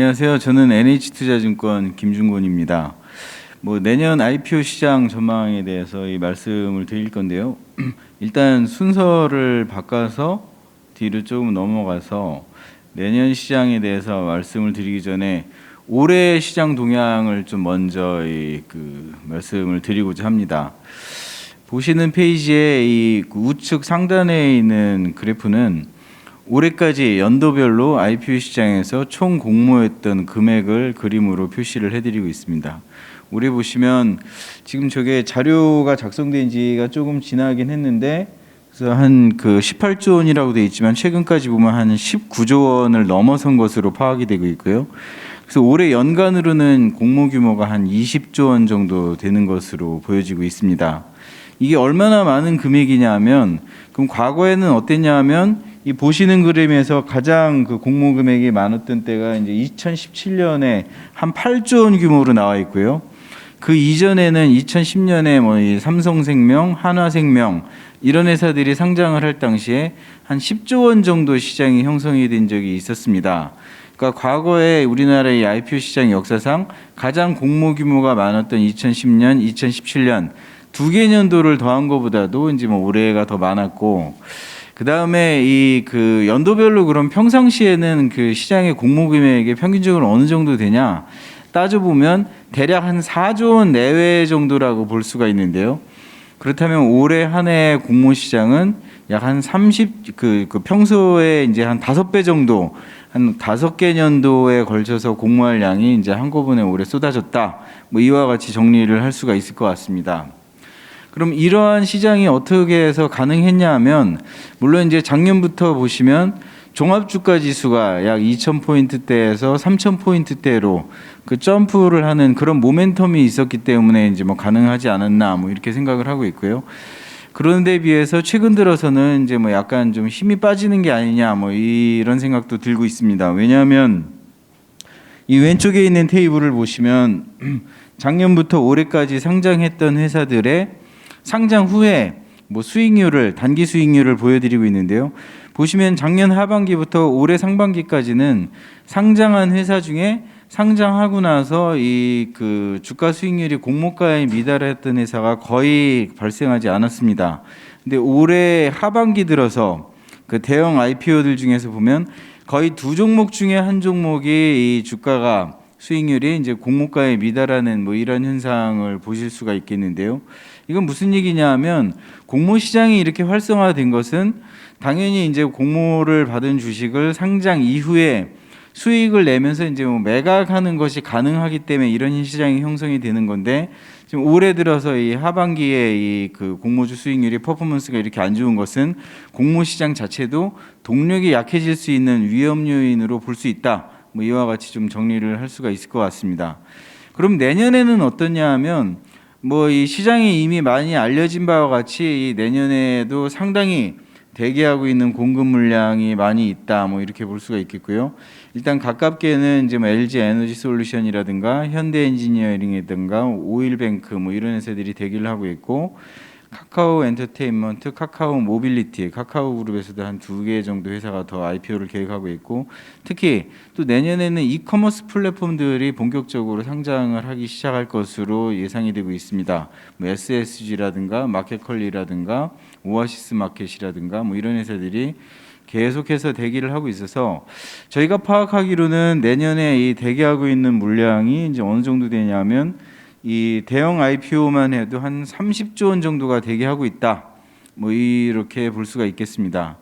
안녕하세요. 저는 NH투자증권 김준곤입니다. 뭐 내년 IPO 시장 전망에 대해서 이 말씀을 드릴 건데요. 일단 순서를 바꿔서 뒤로 조금 넘어가서 내년 시장에 대해서 말씀을 드리기 전에 올해 시장 동향을 좀 먼저 이그 말씀을 드리고자 합니다. 보시는 페이지에 이 우측 상단에 있는 그래프는 올해까지 연도별로 IPO 시장에서 총 공모했던 금액을 그림으로 표시를 해드리고 있습니다. 올해 보시면 지금 저게 자료가 작성된 지가 조금 지나긴 했는데 그래서 한 그 18조 원이라고 돼 있지만 최근까지 보면 한 19조 원을 넘어선 것으로 파악이 되고 있고요. 그래서 올해 연간으로는 공모 규모가 한 20조 원 정도 되는 것으로 보여지고 있습니다. 이게 얼마나 많은 금액이냐면 그럼 과거에는 어땠냐면 이 보시는 그림에서 가장 그 공모 금액이 많았던 때가 이제 2017년에 한 8조 원 규모로 나와 있고요. 그 이전에는 2010년에 뭐 이 삼성생명, 한화생명 이런 회사들이 상장을 할 당시에 한 10조 원 정도 시장이 형성이 된 적이 있었습니다. 그러니까 과거에 우리나라의 IPO 시장 역사상 가장 공모 규모가 많았던 2010년, 2017년 두 개 년도를 더한 것보다도 이제 뭐 올해가 더 많았고 그 다음에 이 그 연도별로 그럼 평상시에는 그 시장의 공모 금액이 평균적으로 어느 정도 되냐 따져보면 대략 한 4조 원 내외 정도라고 볼 수가 있는데요. 그렇다면 올해 한 해 공모 시장은 약 한 30, 그, 그 평소에 이제 한 다섯 배 정도, 한 다섯 개 년도에 걸쳐서 공모할 양이 이제 한꺼번에 올해 쏟아졌다. 뭐 이와 같이 정리를 할 수가 있을 것 같습니다. 그럼 이러한 시장이 어떻게 해서 가능했냐 하면 물론 이제 작년부터 보시면 종합 주가 지수가 약 2,000포인트대에서 3,000포인트대로 그 점프를 하는 그런 모멘텀이 있었기 때문에 이제 뭐 가능하지 않았나 뭐 이렇게 생각을 하고 있고요. 그런 데 비해서 최근 들어서는 이제 뭐 약간 좀 힘이 빠지는 게 아니냐 뭐 이런 생각도 들고 있습니다. 왜냐하면 이 왼쪽에 있는 테이블을 보시면 작년부터 올해까지 상장했던 회사들의 상장 후에 뭐 수익률을 단기 수익률을 보여드리고 있는데요. 보시면 작년 하반기부터 올해 상반기까지는 상장한 회사 중에 상장하고 나서 이 그 주가 수익률이 공모가에 미달했던 회사가 거의 발생하지 않았습니다. 근데 올해 하반기 들어서 그 대형 IPO들 중에서 보면 거의 두 종목 중에 한 종목이 이 주가가 수익률이 이제 공모가에 미달하는 뭐 이런 현상을 보실 수가 있겠는데요. 이건 무슨 얘기냐 하면 공모 시장이 이렇게 활성화된 것은 당연히 이제 공모를 받은 주식을 상장 이후에 수익을 내면서 이제 뭐 매각하는 것이 가능하기 때문에 이런 시장이 형성이 되는 건데 지금 올해 들어서 이 하반기에 이 그 공모주 수익률이 퍼포먼스가 이렇게 안 좋은 것은 공모 시장 자체도 동력이 약해질 수 있는 위험 요인으로 볼 수 있다. 뭐 이와 같이 좀 정리를 할 수가 있을 것 같습니다. 그럼 내년에는 어떠냐 하면 뭐 이 시장이 이미 많이 알려진 바와 같이 이 내년에도 상당히 대기하고 있는 공급 물량이 많이 있다. 뭐 이렇게 볼 수가 있겠고요. 일단 가깝게는 뭐 LG 에너지 솔루션이라든가 현대 엔지니어링이든가 오일뱅크 뭐 이런 회사들이 대기를 하고 있고 카카오 엔터테인먼트, 카카오 모빌리티, 카카오 그룹에서도 한 두 개 정도 회사가 더 IPO를 계획하고 있고 특히 또 내년에는 이커머스 플랫폼들이 본격적으로 상장을 하기 시작할 것으로 예상이 되고 있습니다. 뭐 SSG라든가 마켓컬리라든가 오아시스 마켓이라든가 뭐 이런 회사들이 계속해서 대기를 하고 있어서 저희가 파악하기로는 내년에 이 대기하고 있는 물량이 이제 어느 정도 되냐면 이 대형 IPO만 해도 한 30조 원 정도가 대기하고 있다. 뭐 이렇게 볼 수가 있겠습니다.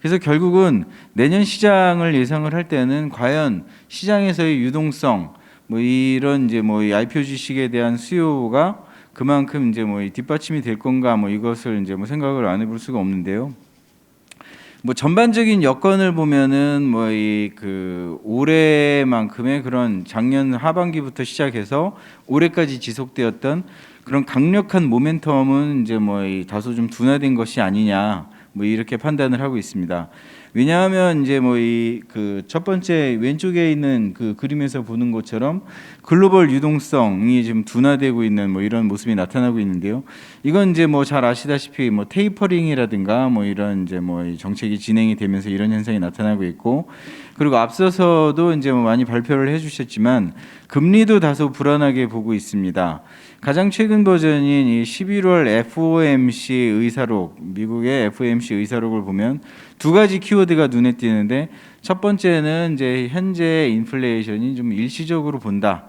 그래서 결국은 내년 시장을 예상을 할 때는 과연 시장에서의 유동성 뭐 이런 이제 뭐 IPO 주식에 대한 수요가 그만큼 이제 뭐 뒷받침이 될 건가 뭐 이것을 이제 뭐 생각을 안 해볼 수가 없는데요. 뭐 전반적인 여건을 보면은 뭐 이 그 올해만큼의 그런 작년 하반기부터 시작해서 올해까지 지속되었던 그런 강력한 모멘텀은 이제 뭐이 다소 좀 둔화된 것이 아니냐 뭐 이렇게 판단을 하고 있습니다. 왜냐하면 이제 뭐 이 그 첫 번째 왼쪽에 있는 그 그림에서 보는 것처럼 글로벌 유동성이 지금 둔화되고 있는 뭐 이런 모습이 나타나고 있는데요. 이건 이제 뭐 잘 아시다시피 뭐 테이퍼링이라든가 뭐 이런 이제 뭐이 정책이 진행이 되면서 이런 현상이 나타나고 있고 그리고 앞서서도 이제 뭐 많이 발표를 해주셨지만 금리도 다소 불안하게 보고 있습니다. 가장 최근 버전인 이 11월 FOMC 의사록 미국의 FOMC 의사록을 보면 두 가지 키워드가 눈에 띄는데 첫 번째는 이제 현재 인플레이션이 좀 일시적으로 본다.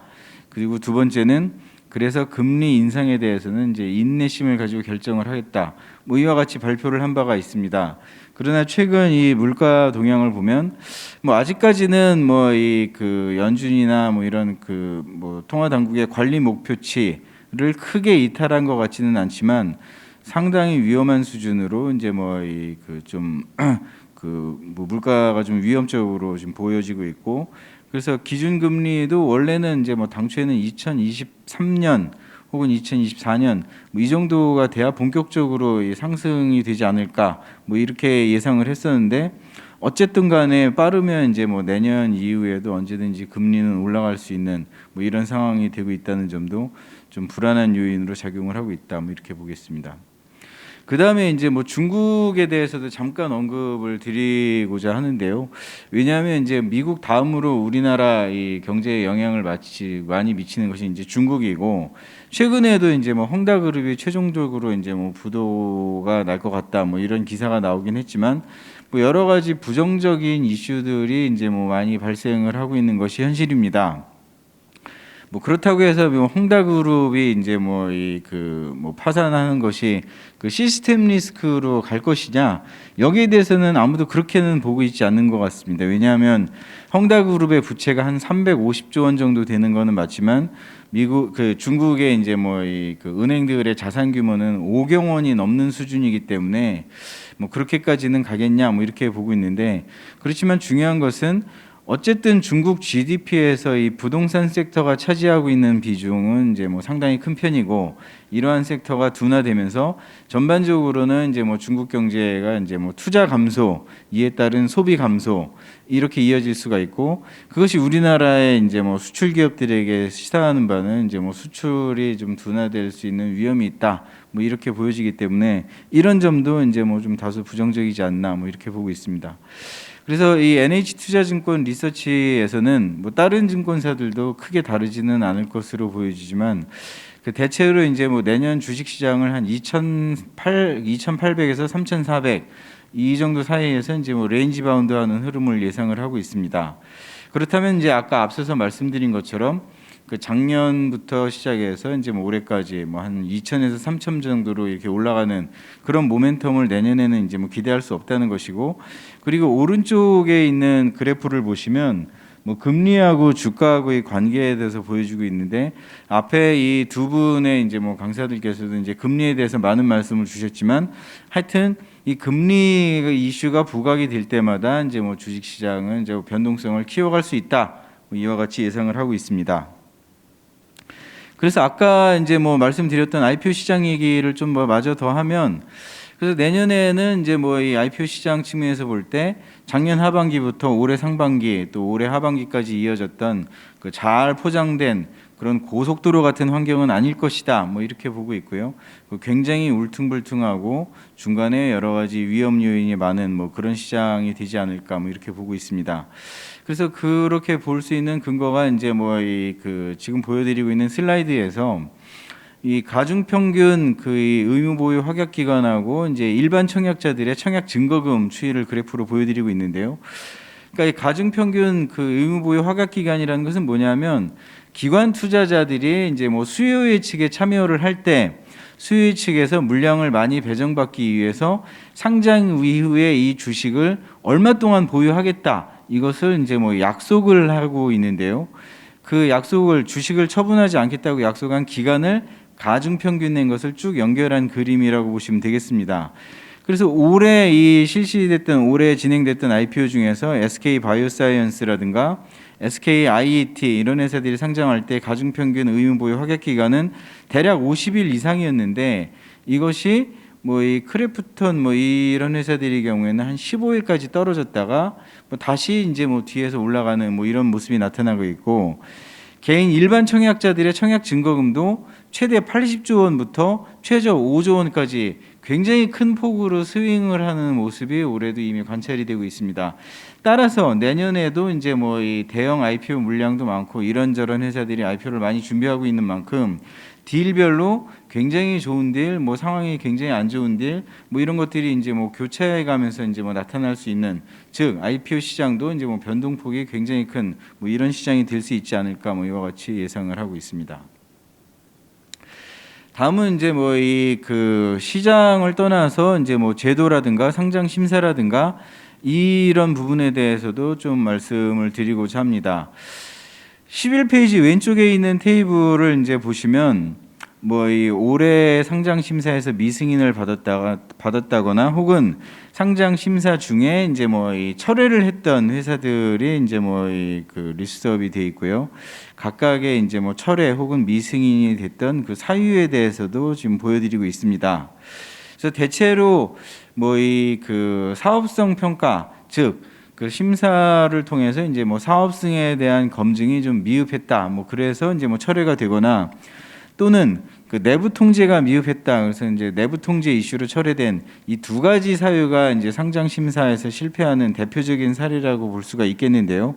그리고 두 번째는 그래서 금리 인상에 대해서는 이제 인내심을 가지고 결정을 하겠다. 뭐 이와 같이 발표를 한 바가 있습니다. 그러나 최근 이 물가 동향을 보면 뭐 아직까지는 뭐 이 그 연준이나 뭐 이런 그 뭐 통화 당국의 관리 목표치를 크게 이탈한 것 같지는 않지만 상당히 위험한 수준으로 이제 뭐 이 그 좀 그뭐 물가가 좀 위험적으로 지금 보여지고 있고 그래서 기준 금리도 원래는 이제 뭐 당초에는 2023년 혹은 2024년 뭐 이 정도가 돼야 본격적으로 이 상승이 되지 않을까 뭐 이렇게 예상을 했었는데 어쨌든 간에 빠르면 이제 뭐 내년 이후에도 언제든지 금리는 올라갈 수 있는 뭐 이런 상황이 되고 있다는 점도 좀 불안한 요인으로 작용을 하고 있다 뭐 이렇게 보겠습니다. 그 다음에 이제 뭐 중국에 대해서도 잠깐 언급을 드리고자 하는데요. 왜냐하면 이제 미국 다음으로 우리나라 이 경제에 영향을 마치 많이 미치는 것이 이제 중국이고 최근에도 이제 뭐 헝다그룹이 최종적으로 이제 뭐 부도가 날 것 같다 뭐 이런 기사가 나오긴 했지만 뭐 여러 가지 부정적인 이슈들이 이제 뭐 많이 발생을 하고 있는 것이 현실입니다. 뭐 그렇다고 해서 뭐 홍다그룹이 이제 뭐 이 그 뭐 파산하는 것이 그 시스템 리스크로 갈 것이냐 여기에 대해서는 아무도 그렇게는 보고 있지 않는 것 같습니다. 왜냐하면 헝다그룹의 부채가 한 350조 원 정도 되는 거는 맞지만 미국 그 중국의 이제 뭐 이 그 은행들의 자산 규모는 5경 원이 넘는 수준이기 때문에 뭐 그렇게까지는 가겠냐 뭐 이렇게 보고 있는데 그렇지만 중요한 것은 어쨌든 중국 GDP에서 이 부동산 섹터가 차지하고 있는 비중은 이제 뭐 상당히 큰 편이고 이러한 섹터가 둔화되면서 전반적으로는 이제 뭐 중국 경제가 이제 뭐 투자 감소 이에 따른 소비 감소 이렇게 이어질 수가 있고 그것이 우리나라의 이제 뭐 수출 기업들에게 시사하는 바는 이제 뭐 수출이 좀 둔화될 수 있는 위험이 있다 뭐 이렇게 보여지기 때문에 이런 점도 이제 뭐 좀 다소 부정적이지 않나 뭐 이렇게 보고 있습니다. 그래서 이 NH투자증권 리서치에서는 뭐 다른 증권사들도 크게 다르지는 않을 것으로 보여지지만 그 대체로 이제 뭐 내년 주식 시장을 한 2,800, 2,800에서 3,400 이 정도 사이에서 이제 뭐 레인지 바운드하는 흐름을 예상을 하고 있습니다. 그렇다면 이제 아까 앞서서 말씀드린 것처럼 그 작년부터 시작해서 이제 뭐 올해까지 뭐 한 2천에서 3천 정도로 이렇게 올라가는 그런 모멘텀을 내년에는 이제 뭐 기대할 수 없다는 것이고 그리고 오른쪽에 있는 그래프를 보시면 뭐 금리하고 주가하고의 관계에 대해서 보여주고 있는데 앞에 이 두 분의 이제 뭐 강사들께서도 이제 금리에 대해서 많은 말씀을 주셨지만 하여튼 이 금리 이슈가 부각이 될 때마다 이제 뭐 주식 시장은 이제 변동성을 키워갈 수 있다 뭐 이와 같이 예상을 하고 있습니다. 그래서 아까 이제 뭐 말씀드렸던 IPO 시장 얘기를 좀 뭐 마저 더 하면 그래서 내년에는 이제 뭐 이 IPO 시장 측면에서 볼 때 작년 하반기부터 올해 상반기 또 올해 하반기까지 이어졌던 그 잘 포장된 그런 고속도로 같은 환경은 아닐 것이다. 뭐 이렇게 보고 있고요. 그 굉장히 울퉁불퉁하고 중간에 여러 가지 위험 요인이 많은 뭐 그런 시장이 되지 않을까 뭐 이렇게 보고 있습니다. 그래서 그렇게 볼 수 있는 근거가 이제 뭐 이 그 지금 보여드리고 있는 슬라이드에서 이 가중 평균 그 의무 보유 확약 기간하고 이제 일반 청약자들의 청약 증거금 추이를 그래프로 보여드리고 있는데요. 그러니까 이 가중 평균 그 의무 보유 확약 기간이라는 것은 뭐냐면 기관 투자자들이 이제 뭐 수요 예측에 참여를 할 때 수요 예측에서 물량을 많이 배정받기 위해서 상장 이후에 이 주식을 얼마 동안 보유하겠다 이것을 이제 뭐 약속을 하고 있는데요. 그 약속을 주식을 처분하지 않겠다고 약속한 기간을 가중 평균 낸 것을 쭉 연결한 그림이라고 보시면 되겠습니다. 그래서 올해 이 실시됐던 올해 진행됐던 IPO 중에서 SK 바이오사이언스라든가 SK IET 이런 회사들이 상장할 때 가중 평균 의무 보유 확약 기간은 대략 50일 이상이었는데 이것이 뭐 이 크래프톤 뭐 이런 회사들의 경우에는 한 15일까지 떨어졌다가 뭐 다시 이제 뭐 뒤에서 올라가는 뭐 이런 모습이 나타나고 있고 개인 일반 청약자들의 청약 증거금도 최대 80조 원부터 최저 5조 원까지 굉장히 큰 폭으로 스윙을 하는 모습이 올해도 이미 관찰이 되고 있습니다. 따라서 내년에도 이제 뭐 이 대형 IPO 물량도 많고 이런저런 회사들이 IPO를 많이 준비하고 있는 만큼 딜별로 굉장히 좋은 딜, 뭐 상황이 굉장히 안 좋은 딜, 뭐 이런 것들이 이제 뭐 교차해 가면서 이제 뭐 나타날 수 있는 즉 IPO 시장도 이제 뭐 변동폭이 굉장히 큰 뭐 이런 시장이 될 수 있지 않을까 뭐 이와 같이 예상을 하고 있습니다. 다음은 이제 뭐 이 그 시장을 떠나서 이제 뭐 제도라든가 상장 심사라든가 이런 부분에 대해서도 좀 말씀을 드리고자 합니다. 11페이지 왼쪽에 있는 테이블을 이제 보시면 뭐 이 올해 상장 심사에서 미승인을 받았다가 받았다거나 혹은 상장 심사 중에 이제 뭐 이 철회를 했던 회사들이 이제 뭐 이 그 리스트업이 돼 있고요. 각각의 이제 뭐 철회 혹은 미승인이 됐던 그 사유에 대해서도 지금 보여드리고 있습니다. 그래서 대체로 뭐 이 그 사업성 평가 즉 그 심사를 통해서 이제 뭐 사업성에 대한 검증이 좀 미흡했다. 뭐 그래서 이제 뭐 철회가 되거나 또는 그 내부 통제가 미흡했다. 그래서 이제 내부 통제 이슈로 철회된 이 두 가지 사유가 이제 상장 심사에서 실패하는 대표적인 사례라고 볼 수가 있겠는데요.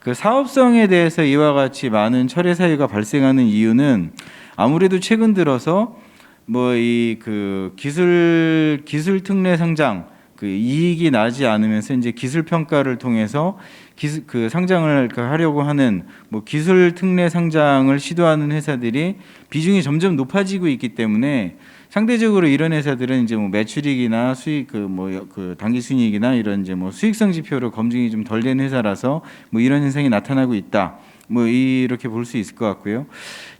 그 사업성에 대해서 이와 같이 많은 철회 사유가 발생하는 이유는 아무래도 최근 들어서 뭐 이 그 기술 기술 특례 상장 그 이익이 나지 않으면서 이제 기술 평가를 통해서 기술 그 상장을 그 하려고 하는 뭐 기술 특례 상장을 시도하는 회사들이 비중이 점점 높아지고 있기 때문에 상대적으로 이런 회사들은 이제 뭐 매출익이나 수익 그 뭐그 당기 순이익이나 이런 이제 뭐 수익성 지표로 검증이 좀 덜 된 회사라서 뭐 이런 현상이 나타나고 있다. 뭐 이렇게 볼 수 있을 것 같고요.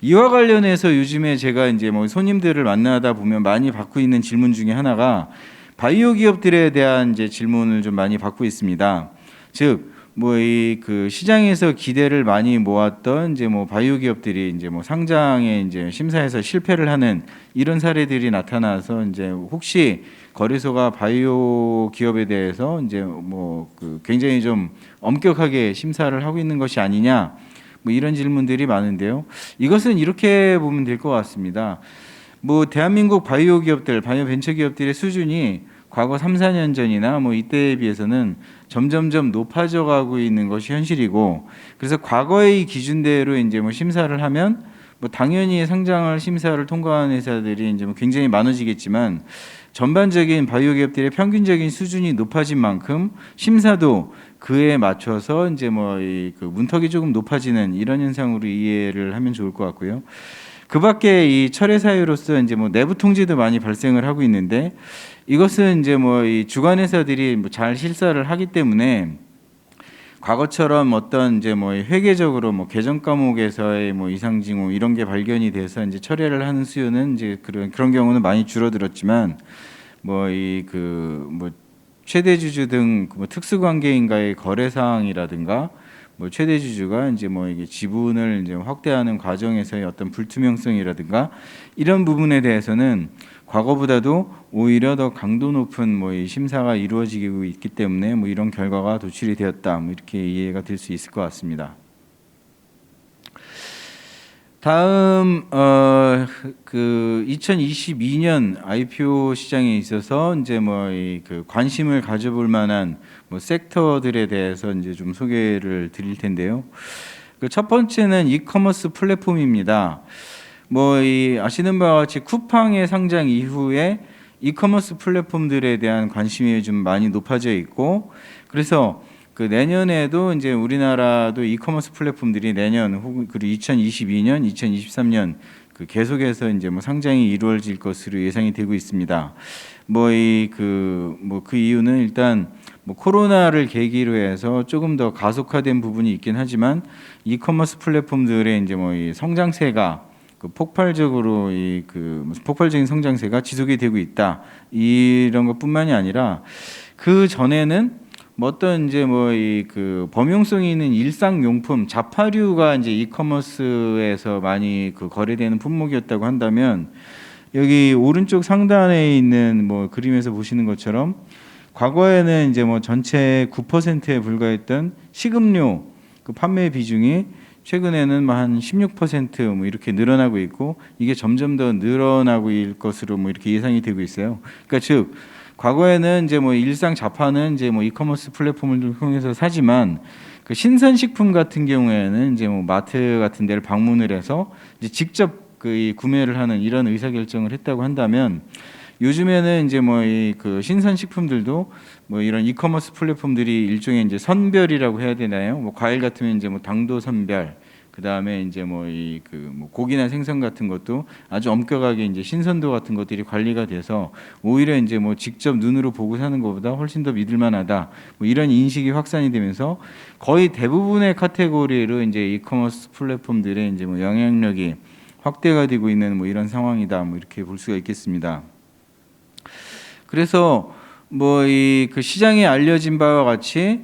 이와 관련해서 요즘에 제가 이제 뭐 손님들을 만나다 보면 많이 받고 있는 질문 중에 하나가 바이오 기업들에 대한 이제 질문을 좀 많이 받고 있습니다. 즉, 뭐 이 그 시장에서 기대를 많이 모았던 이제 뭐 바이오 기업들이 이제 뭐 상장에 이제 심사에서 실패를 하는 이런 사례들이 나타나서 이제 혹시 거래소가 바이오 기업에 대해서 이제 뭐 그 굉장히 좀 엄격하게 심사를 하고 있는 것이 아니냐 뭐 이런 질문들이 많은데요. 이것은 이렇게 보면 될 것 같습니다. 뭐 대한민국 바이오 기업들, 바이오 벤처 기업들의 수준이 과거 3, 4년 전이나 뭐 이때에 비해서는 점점점 높아져 가고 있는 것이 현실이고 그래서 과거의 기준대로 이제 뭐 심사를 하면 뭐 당연히 상장을 심사를 통과한 회사들이 이제 뭐 굉장히 많아지겠지만 전반적인 바이오 기업들의 평균적인 수준이 높아진 만큼 심사도 그에 맞춰서 이제 뭐 이 그 문턱이 조금 높아지는 이런 현상으로 이해를 하면 좋을 것 같고요. 그 밖에 이 철회 사유로서 이제 뭐 내부 통제도 많이 발생을 하고 있는데 이것은 이제 뭐 이 주관 회사들이 뭐 잘 실사를 하기 때문에 과거처럼 어떤 이제 뭐 회계적으로 뭐 계정 과목에서의 뭐 이상 징후 이런 게 발견이 돼서 이제 철회를 하는 수요는 이제 그런 그런 경우는 많이 줄어들었지만 뭐 이 그뭐 최대 주주 등 뭐 특수 관계인과의 거래 사항이라든가 뭐 최대 주주가 이제 뭐 이게 지분을 이제 확대하는 과정에서의 어떤 불투명성이라든가 이런 부분에 대해서는 과거보다도 오히려 더 강도 높은 뭐 이 심사가 이루어지고 있기 때문에 뭐 이런 결과가 도출이 되었다. 뭐 이렇게 이해가 될 수 있을 것 같습니다. 다음 어 그 2022년 IPO 시장에 있어서 이제 뭐그 관심을 가져볼 만한 뭐 섹터들에 대해서 이제 좀 소개를 드릴 텐데요. 그 첫 번째는 이커머스 플랫폼입니다. 뭐 이 아시는 바와 같이 쿠팡의 상장 이후에 이커머스 플랫폼들에 대한 관심이 좀 많이 높아져 있고 그래서 그 내년에도 이제 우리나라도 이커머스 플랫폼들이 내년 혹은 그리고 2022년, 2023년 그 계속해서 이제 뭐 상장이 이루어질 것으로 예상이 되고 있습니다. 뭐 이 그 뭐 그 이유는 일단 뭐 코로나를 계기로 해서 조금 더 가속화된 부분이 있긴 하지만 이커머스 플랫폼들의 이제 뭐 이 성장세가 그 폭발적으로 이 그 폭발적인 성장세가 지속이 되고 있다 이런 것뿐만이 아니라 그 전에는 뭐 어떤 이제 뭐 이 그 범용성이 있는 일상 용품 자파류가 이제 이커머스에서 많이 그 거래되는 품목이었다고 한다면 여기 오른쪽 상단에 있는 뭐 그림에서 보시는 것처럼 과거에는 이제 뭐 전체 9%에 불과했던 식음료 그 판매 비중이 최근에는 뭐한 16%뭐 이렇게 늘어나고 있고 이게 점점 더 늘어나고 일 것으로 뭐 이렇게 예상이 되고 있어요. 그러니까 즉 과거에는 이제 뭐 일상 자파는 이제 뭐 이커머스 플랫폼을 통해서 사지만 그 신선식품 같은 경우에는 이제 뭐 마트 같은 데를 방문을 해서 이제 직접 그이 구매를 하는 이런 의사 결정을 했다고 한다면 요즘에는 이제 뭐 이 그 신선식품들도 뭐 이런 이커머스 플랫폼들이 일종의 이제 선별이라고 해야 되나요? 뭐 과일 같으면 이제 뭐 당도 선별, 그 다음에 이제 뭐 이 그 뭐 고기나 생선 같은 것도 아주 엄격하게 이제 신선도 같은 것들이 관리가 돼서 오히려 이제 뭐 직접 눈으로 보고 사는 것보다 훨씬 더 믿을 만하다. 뭐 이런 인식이 확산이 되면서 거의 대부분의 카테고리로 이제 이커머스 플랫폼들의 이제 뭐 영향력이 확대가 되고 있는 뭐 이런 상황이다. 뭐 이렇게 볼 수가 있겠습니다. 그래서 뭐 이 그 시장에 알려진 바와 같이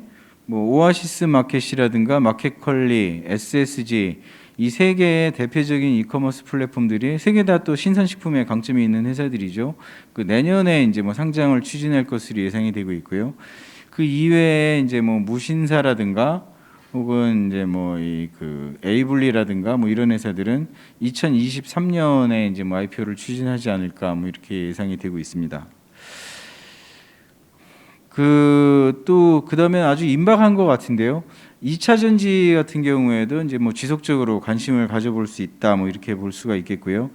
뭐 오아시스 마켓이라든가 마켓컬리, SSG 이 세 개의 대표적인 이커머스 플랫폼들이 세 개 다 또 신선식품에 강점이 있는 회사들이죠. 그 내년에 이제 뭐 상장을 추진할 것으로 예상이 되고 있고요. 그 이외에 이제 뭐 무신사라든가 혹은 이제 뭐 이 그 에이블리라든가 뭐 이런 회사들은 2023년에 이제 뭐 IPO를 추진하지 않을까 뭐 이렇게 예상이 되고 있습니다. 그 또 그다음에 아주 임박한 것 같은데요. 2차 전지 같은 경우에도 이제 뭐 지속적으로 관심을 가져볼 수 있다 뭐 이렇게 볼 수가 있겠고요.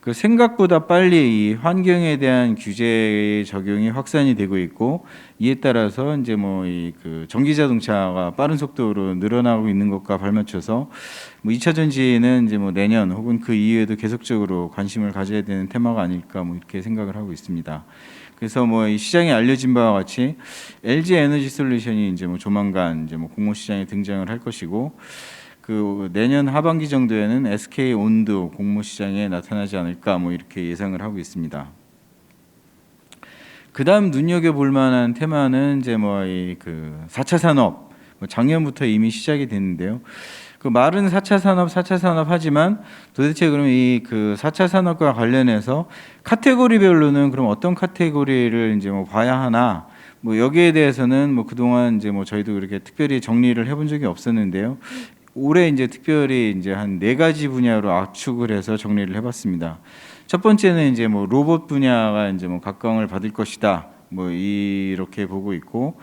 그 생각보다 빨리 이 환경에 대한 규제 적용이 확산이 되고 있고 이에 따라서 이제 뭐 이 그 전기 자동차가 빠른 속도로 늘어나고 있는 것과 발맞춰서 뭐 2차 전지는 이제 뭐 내년 혹은 그 이후에도 계속적으로 관심을 가져야 되는 테마가 아닐까 뭐 이렇게 생각을 하고 있습니다. 그래서 뭐이 시장에 알려진 바와 같이 LG 에너지 솔루션이 이제 뭐 조만간 이제 뭐 공모 시장에 등장을 할 것이고 그 내년 하반기 정도에는 SK 온도 공모 시장에 나타나지 않을까 뭐 이렇게 예상을 하고 있습니다. 그다음 눈여겨 볼 만한 테마는 이제 뭐 이 그 4차 산업 뭐 작년부터 이미 시작이 됐는데요. 그 말은 4차 산업, 4차 산업 하지만 도대체 그럼 이 그 4차 산업과 관련해서 카테고리별로는 그럼 어떤 카테고리를 이제 뭐 봐야 하나 뭐 여기에 대해서는 뭐 그동안 이제 뭐 저희도 그렇게 특별히 정리를 해본 적이 없었는데요. 올해 이제 특별히 이제 한 네 가지 분야로 압축을 해서 정리를 해봤습니다. 첫 번째는 이제 뭐 로봇 분야가 이제 뭐 각광을 받을 것이다. 뭐 이렇게 보고 있고,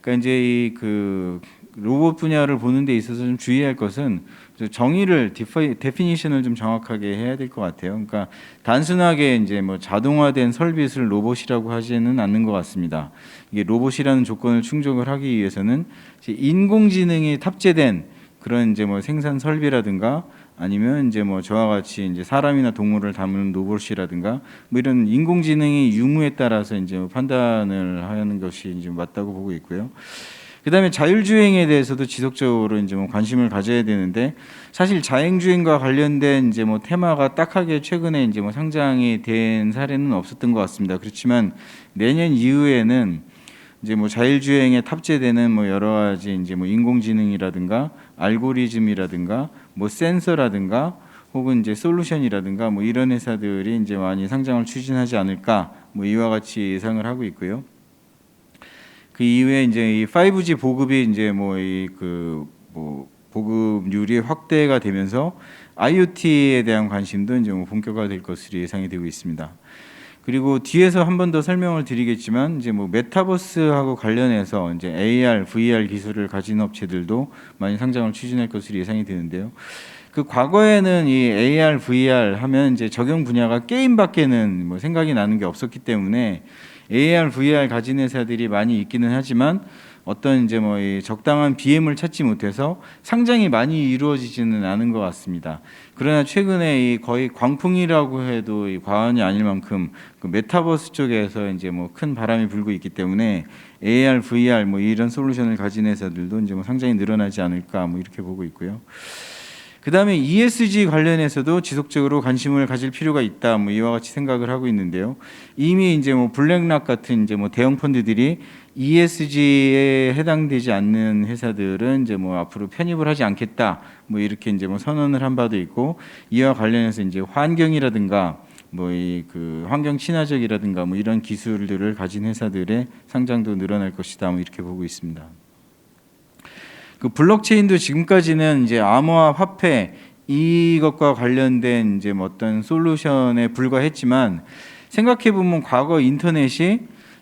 그러니까 이제 이그 로봇 분야를 보는 데 있어서 좀 주의할 것은 정의를 디파이, 데피니션을 좀 정확하게 해야 될 것 같아요. 그러니까 단순하게 이제 뭐 자동화된 설비를 로봇이라고 하지는 않는 것 같습니다. 이게 로봇이라는 조건을 충족을 하기 위해서는 인공지능이 탑재된 그런 이제 뭐 생산 설비라든가 아니면 이제 뭐 저와 같이 이제 사람이나 동물을 담는 로봇이라든가 뭐 이런 인공지능의 유무에 따라서 이제 뭐 판단을 하는 것이 이제 맞다고 보고 있고요. 그다음에 자율주행에 대해서도 지속적으로 이제 뭐 관심을 가져야 되는데 사실 자율주행과 관련된 이제 뭐 테마가 딱하게 최근에 이제 뭐 상장이 된 사례는 없었던 것 같습니다. 그렇지만 내년 이후에는 이제 뭐 자율주행에 탑재되는 뭐 여러 가지 이제 뭐 인공지능이라든가 알고리즘이라든가 뭐 센서라든가 혹은 이제 솔루션이라든가 뭐 이런 회사들이 이제 많이 상장을 추진하지 않을까 뭐 이와 같이 예상을 하고 있고요. 그 이후에 이제 이 5G 보급이 이제 뭐 이 그 뭐 보급률이 확대가 되면서 IoT에 대한 관심도 이제 뭐 본격화될 것으로 예상이 되고 있습니다. 그리고 뒤에서 한 번 더 설명을 드리겠지만 이제 뭐 메타버스하고 관련해서 이제 AR, VR 기술을 가진 업체들도 많이 상장을 추진할 것으로 예상이 되는데요. 그 과거에는 이 AR, VR 하면 이제 적용 분야가 게임밖에는 뭐 생각이 나는 게 없었기 때문에 AR, VR 가진 회사들이 많이 있기는 하지만 어떤 이제 뭐이 적당한 BM을 찾지 못해서 상장이 많이 이루어지지는 않은 것 같습니다. 그러나 최근에 이 거의 광풍이라고 해도 이 과언이 아닐 만큼 그 메타버스 쪽에서 이제 뭐 큰 바람이 불고 있기 때문에 AR, VR 뭐 이런 솔루션을 가진 회사들도 이제 뭐 상장이 늘어나지 않을까 뭐 이렇게 보고 있고요. 그 다음에 ESG 관련해서도 지속적으로 관심을 가질 필요가 있다. 뭐 이와 같이 생각을 하고 있는데요. 이미 이제 뭐 블랙락 같은 이제 뭐 대형 펀드들이 ESG에 해당되지 않는 회사들은 이제 뭐 앞으로 편입을 하지 않겠다. 뭐 이렇게 이제 뭐 선언을 한 바도 있고 이와 관련해서 이제 환경이라든가 뭐 이 그 환경 친화적이라든가 뭐 이런 기술들을 가진 회사들의 상장도 늘어날 것이다. 뭐 이렇게 보고 있습니다. 그 블록체인도 지금까지는 이제 암호화 화폐 이것과 관련된 이제 뭐 어떤 솔루션에 불과했지만 생각해 보면 과거 인터넷이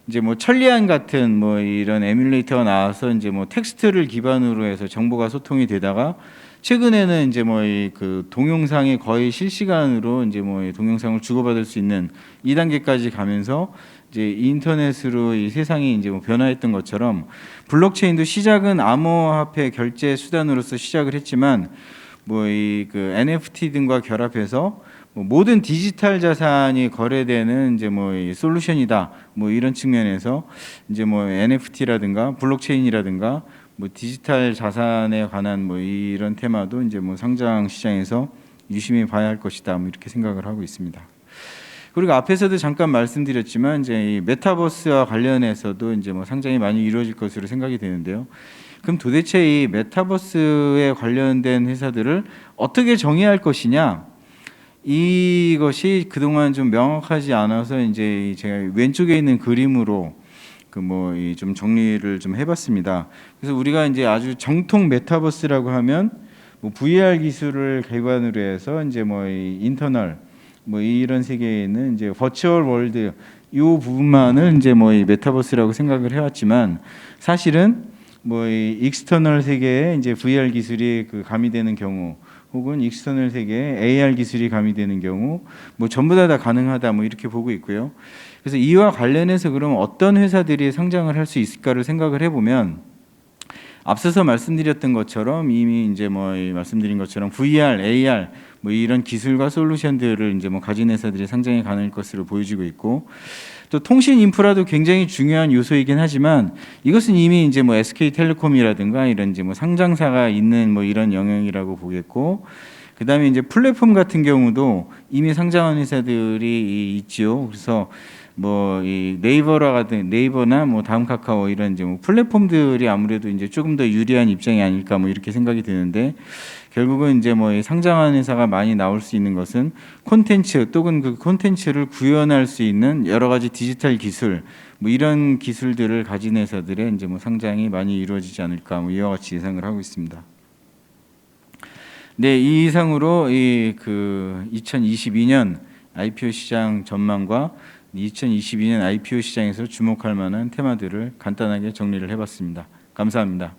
이제 뭐 천리안 같은 뭐 이런 에뮬레이터가 나와서 이제 뭐 텍스트를 기반으로 해서 정보가 소통이 되다가 최근에는 이제 뭐 이 그 동영상이 거의 실시간으로 이제 뭐이 동영상을 주고받을 수 있는 이 단계까지 가면서 이제 인터넷으로 이 세상이 이제 뭐 변화했던 것처럼 블록체인도 시작은 암호화폐 결제 수단으로서 시작을 했지만 뭐 이 그 NFT 등과 결합해서 뭐 모든 디지털 자산이 거래되는 이제 뭐 이 솔루션이다 뭐 이런 측면에서 이제 뭐 NFT라든가 블록체인이라든가 뭐 디지털 자산에 관한 뭐 이런 테마도 이제 뭐 상장 시장에서 유심히 봐야 할 것이다 뭐 이렇게 생각을 하고 있습니다. 그리고 앞에서도 잠깐 말씀드렸지만 이제 이 메타버스와 관련해서도 이제 뭐 상장이 많이 이루어질 것으로 생각이 되는데요. 그럼 도대체 이 메타버스에 관련된 회사들을 어떻게 정의할 것이냐? 이것이 그동안 좀 명확하지 않아서 이제 이 제가 왼쪽에 있는 그림으로 그뭐이좀 정리를 좀 해봤습니다. 그래서 우리가 이제 아주 정통 메타버스라고 하면 뭐 VR 기술을 기반으로 해서 이제 뭐이 인터널 뭐 이런 세계에는 이제 버추얼 월드 이 부분만을 이제 뭐 이 메타버스라고 생각을 해왔지만 사실은 뭐 이 익스터널 세계에 이제 VR 기술이 그 가미되는 경우 혹은 익스터널 세계에 AR 기술이 가미되는 경우 뭐 전부 다 다 가능하다 뭐 이렇게 보고 있고요. 그래서 이와 관련해서 그럼 어떤 회사들이 상장을 할 수 있을까를 생각을 해보면 앞서서 말씀드렸던 것처럼 이미 이제 뭐이 말씀드린 것처럼 VR, AR 뭐 이런 기술과 솔루션들을 이제 뭐 가진 회사들이 상장이 가능할 것으로 보여지고 있고 또 통신 인프라도 굉장히 중요한 요소이긴 하지만 이것은 이미 이제 뭐 SK텔레콤이라든가 이런 이제 뭐 상장사가 있는 뭐 이런 영역이라고 보겠고 그다음에 이제 플랫폼 같은 경우도 이미 상장한 회사들이 있지요. 그래서 뭐 이 네이버라 같은 네이버나 뭐 다음 카카오 이런 이제 뭐 플랫폼들이 아무래도 이제 조금 더 유리한 입장이 아닐까 뭐 이렇게 생각이 드는데 결국은 이제 뭐이 상장한 회사가 많이 나올 수 있는 것은 콘텐츠 또는 그 콘텐츠를 구현할 수 있는 여러 가지 디지털 기술 뭐 이런 기술들을 가진 회사들의 이제 뭐 상장이 많이 이루어지지 않을까 뭐 이와 같이 예상을 하고 있습니다. 네, 이 이상으로 이 그 2022년 IPO 시장 전망과 2022년 IPO 시장에서 주목할 만한 테마들을 간단하게 정리를 해봤습니다. 감사합니다.